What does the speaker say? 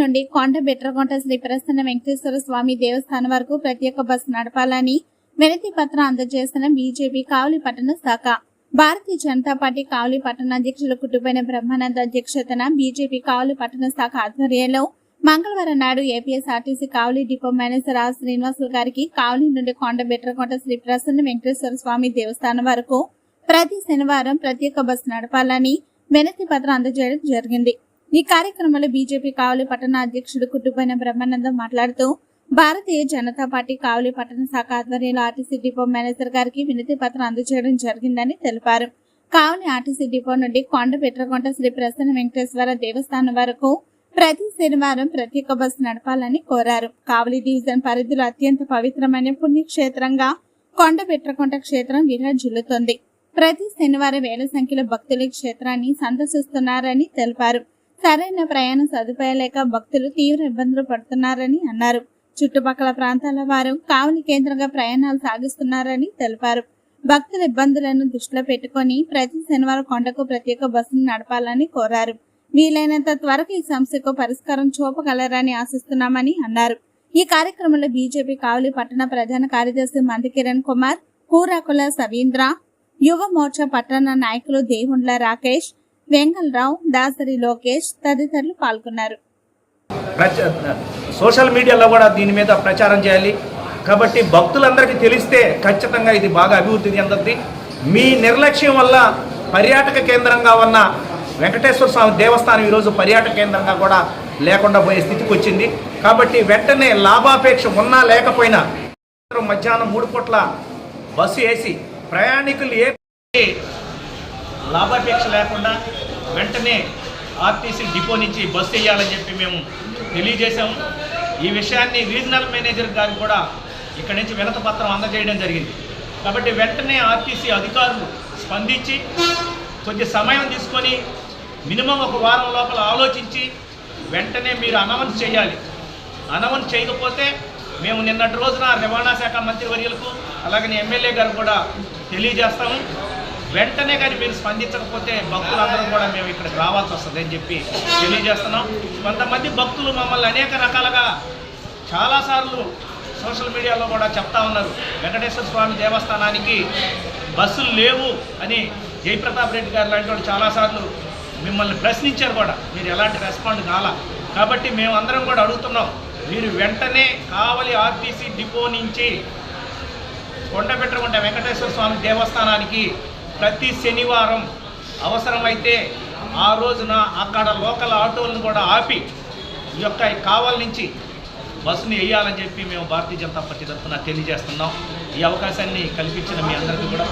నుండి కొండ బెట్రకొంట శ్రీ ప్రసన్న వెంకటేశ్వర స్వామి దేవస్థానం వరకు ప్రత్యేక బస్సు నడపాలని వినతి పత్రం అందజేసిన బీజేపీ కావలి పట్టణ శాఖ. భారతీయ జనతా పార్టీ కావలి పట్టణ అధ్యక్షులు కుటుంబైన బ్రహ్మానంద అధ్యక్షతన బీజేపీ కావలి పట్టణ శాఖ ఆధ్వర్యంలో మంగళవారం నాడు APSRTC Kavali depot manager R Srinivasulu గారికి కావలి నుండి కొండ బెట్రకొంట శ్రీ ప్రసన్న వెంకటేశ్వర స్వామి దేవస్థానం వరకు ప్రతి శనివారం ప్రత్యేక బస్సు నడపాలని వినతి పత్రం అందజేయడం జరిగింది. ఈ కార్యక్రమంలో బీజేపీ కావలి పట్టణ అధ్యక్షుడు కుట్టుపైన బ్రహ్మానందం మాట్లాడుతూ భారతీయ జనతా పార్టీ కావలి పట్టణ శాఖ ఆధ్వర్యంలో ఆర్టీసీ డిపో మేనేజర్ గారికి వినతి పత్రం అందజేయడం జరిగిందని తెలిపారు. కావలి ఆర్టీసీ డిపో నుండి కొండ పెట్రకొంట శ్రీ ప్రసన్న వెంకటేశ్వర దేవస్థానం వరకు ప్రతి శనివారం ప్రత్యేక బస్సు నడపాలని కోరారు. కావలి డివిజన్ పరిధిలో అత్యంత పవిత్రమైన పుణ్యక్షేత్రంగా కొండ పెట్రకొంట క్షేత్రం విరాజిల్లుతుంది ప్రతి శనివారం వేల సంఖ్యలో భక్తులు క్షేత్రాన్ని సందర్శిస్తున్నారని తెలిపారు. సరైన ప్రయాణ సదుపాయాలు లేక భక్తులు తీవ్ర ఇబ్బందులు పడుతున్నారని అన్నారు. చుట్టుపక్కల ప్రాంతాల వారు కావలి కేంద్రంగా ప్రయాణాలు సాగిస్తున్నారని తెలిపారు. భక్తుల ఇబ్బందులను దృష్టిలో పెట్టుకొని ప్రతి శనివారం కొండకు ప్రత్యేక బస్సును నడపాలని కోరారు. వీలైనంత త్వరగా ఈ సమస్యకు పరిష్కారం చూపగలరని ఆశిస్తున్నామని అన్నారు. ఈ కార్యక్రమంలో బీజేపీ కావలి పట్టణ ప్రధాన కార్యదర్శి మంది కిరణ్ కుమార్ కూరాకుల సవీంద్ర యువ మోర్చా పట్టణ నాయకులు దేవుండ్ల రాకేష్ వెంగళరావు దాసరి లోకేష్ తదితరులు పాల్గొన్నారు. ప్రచ సోషల్ మీడియాలో కూడా దీని మీద ప్రచారం చేయాలి. కాబట్టి భక్తులందరికీ తెలిస్తే ఖచ్చితంగా ఇది బాగా అభివృద్ధి చెందుతుంది మీ నిర్లక్ష్యం వల్ల పర్యాటక కేంద్రంగా ఉన్న వెంకటేశ్వర స్వామి దేవస్థానం ఈరోజు పర్యాటక కేంద్రంగా కూడా లేకుండా పోయే స్థితికి వచ్చింది. కాబట్టి వెంటనే లాభాపేక్ష ఉన్నా లేకపోయినా మధ్యాహ్నం మూడు పూట్ల బస్సు వేసి ప్రయాణికులు ఏ లాభాపేక్ష లేకుండా వెంటనే ఆర్టీసీ డిపో నుంచి బస్సు వేయాలని చెప్పి మేము తెలియజేశాము. ఈ విషయాన్ని రీజనల్ మేనేజర్ గారికి కూడా ఇక్కడి నుంచి వినత పత్రం అందజేయడం జరిగింది. కాబట్టి వెంటనే ఆర్టీసీ అధికారులు స్పందించి కొద్ది సమయం తీసుకొని మినిమం ఒక వారం లోపల ఆలోచించి వెంటనే మీరు అనౌన్స్ చేయాలి. అనౌన్స్ చేయకపోతే మేము నిన్నటి రోజున రవాణా శాఖ మంత్రివర్యులకు అలాగే ఎమ్మెల్యే గారు కూడా తెలియజేస్తాము. వెంటనే కానీ మీరు స్పందించకపోతే భక్తులందరం కూడా మేము ఇక్కడికి రావాల్సి వస్తుంది అని చెప్పి తెలియజేస్తున్నాం. కొంతమంది భక్తులు మమ్మల్ని అనేక రకాలుగా చాలాసార్లు సోషల్ మీడియాలో కూడా చెప్తా ఉన్నారు. వెంకటేశ్వర స్వామి దేవస్థానానికి బస్సులు లేవు అని జయప్రతాప్ రెడ్డి గారు లాంటి వాళ్ళు చాలాసార్లు మిమ్మల్ని ప్రశ్నించారు కూడా. మీరు ఎలాంటి రెస్పాండ్ కాల. కాబట్టి మేము అందరం కూడా అడుగుతున్నాం మీరు వెంటనే కావలి ఆర్టీసీ డిపో నుంచి కొండపెట్టకుంట వెంకటేశ్వర స్వామి దేవస్థానానికి ప్రతి శనివారం అవసరమైతే ఆ రోజున అక్కడ లోకల్ ఆటోలను కూడా ఆపి ఈ యొక్క కావల్ నుంచి బస్సుని వేయాలని చెప్పి మేము భారతీయ జనతా పార్టీ తరఫున తెలియజేస్తున్నాం. ఈ అవకాశాన్ని కల్పించిన మీ అందరికీ కూడా